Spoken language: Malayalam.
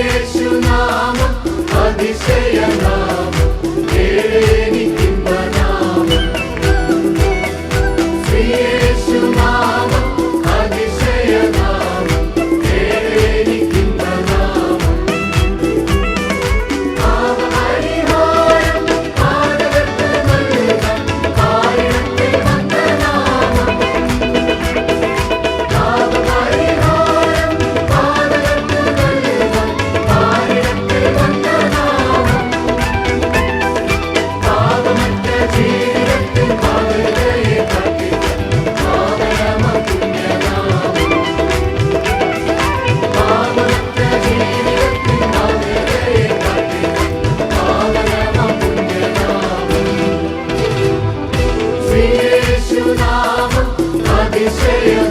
യേശുനാമ അതിശയനാമം. Deus.